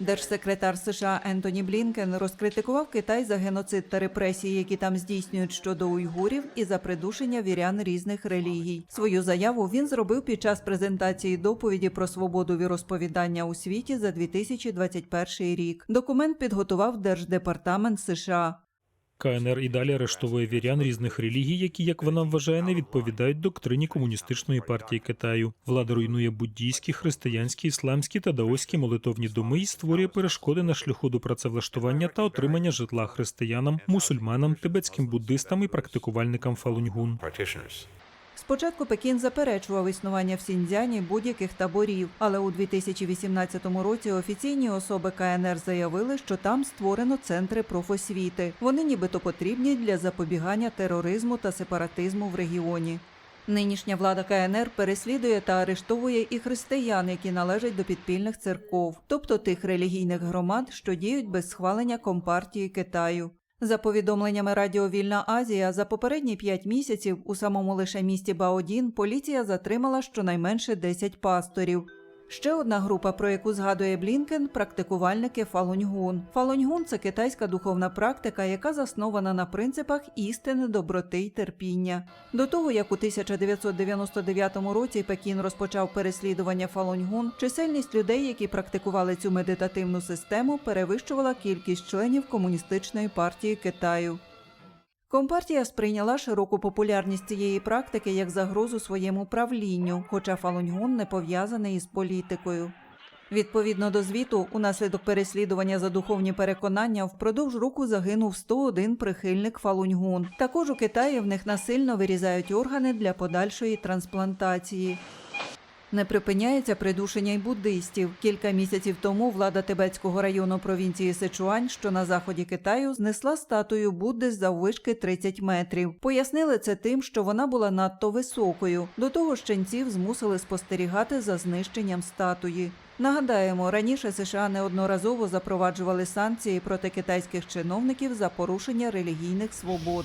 Держсекретар США Ентоні Блінкен розкритикував Китай за геноцид та репресії, які там здійснюють щодо уйгурів, і за придушення вірян різних релігій. Свою заяву він зробив під час презентації доповіді про свободу віросповідання у світі за 2021 рік. Документ підготував Держдепартамент США. КНР і далі арештовує вірян різних релігій, які, як вона вважає, не відповідають доктрині комуністичної партії Китаю. Влада руйнує буддійські, християнські, ісламські та даоські молитовні доми і створює перешкоди на шляху до працевлаштування та отримання житла християнам, мусульманам, тибетським буддистам і практикувальникам фалуньгун. Спочатку Пекін заперечував існування в Сіньцзяні будь-яких таборів, але у 2018 році офіційні особи КНР заявили, що там створено центри профосвіти. Вони нібито потрібні для запобігання тероризму та сепаратизму в регіоні. Нинішня влада КНР переслідує та арештовує і християн, які належать до підпільних церков, тобто тих релігійних громад, що діють без схвалення компартії Китаю. За повідомленнями Радіо Вільна Азія, за попередні п'ять місяців у самому лише місті Баодін поліція затримала щонайменше 10 пасторів. Ще одна група, про яку згадує Блінкен, практикувальники фалуньгун. Фалуньгун це китайська духовна практика, яка заснована на принципах істини, доброти й терпіння. До того як у 1999 році Пекін розпочав переслідування фалуньгун, чисельність людей, які практикували цю медитативну систему, перевищувала кількість членів комуністичної партії Китаю. Компартія сприйняла широку популярність цієї практики як загрозу своєму правлінню, хоча Фалуньгун не пов'язаний із політикою. Відповідно до звіту, унаслідок переслідування за духовні переконання впродовж року загинув 101 прихильник Фалуньгун. Також у Китаї в них насильно вирізають органи для подальшої трансплантації. Не припиняється придушення й буддистів. Кілька місяців тому влада Тибетського району провінції Сичуань, що на заході Китаю, знесла статую Будди з заввишки 30 метрів. Пояснили це тим, що вона була надто високою. До того ж, ченців змусили спостерігати за знищенням статуї. Нагадаємо, раніше США неодноразово запроваджували санкції проти китайських чиновників за порушення релігійних свобод.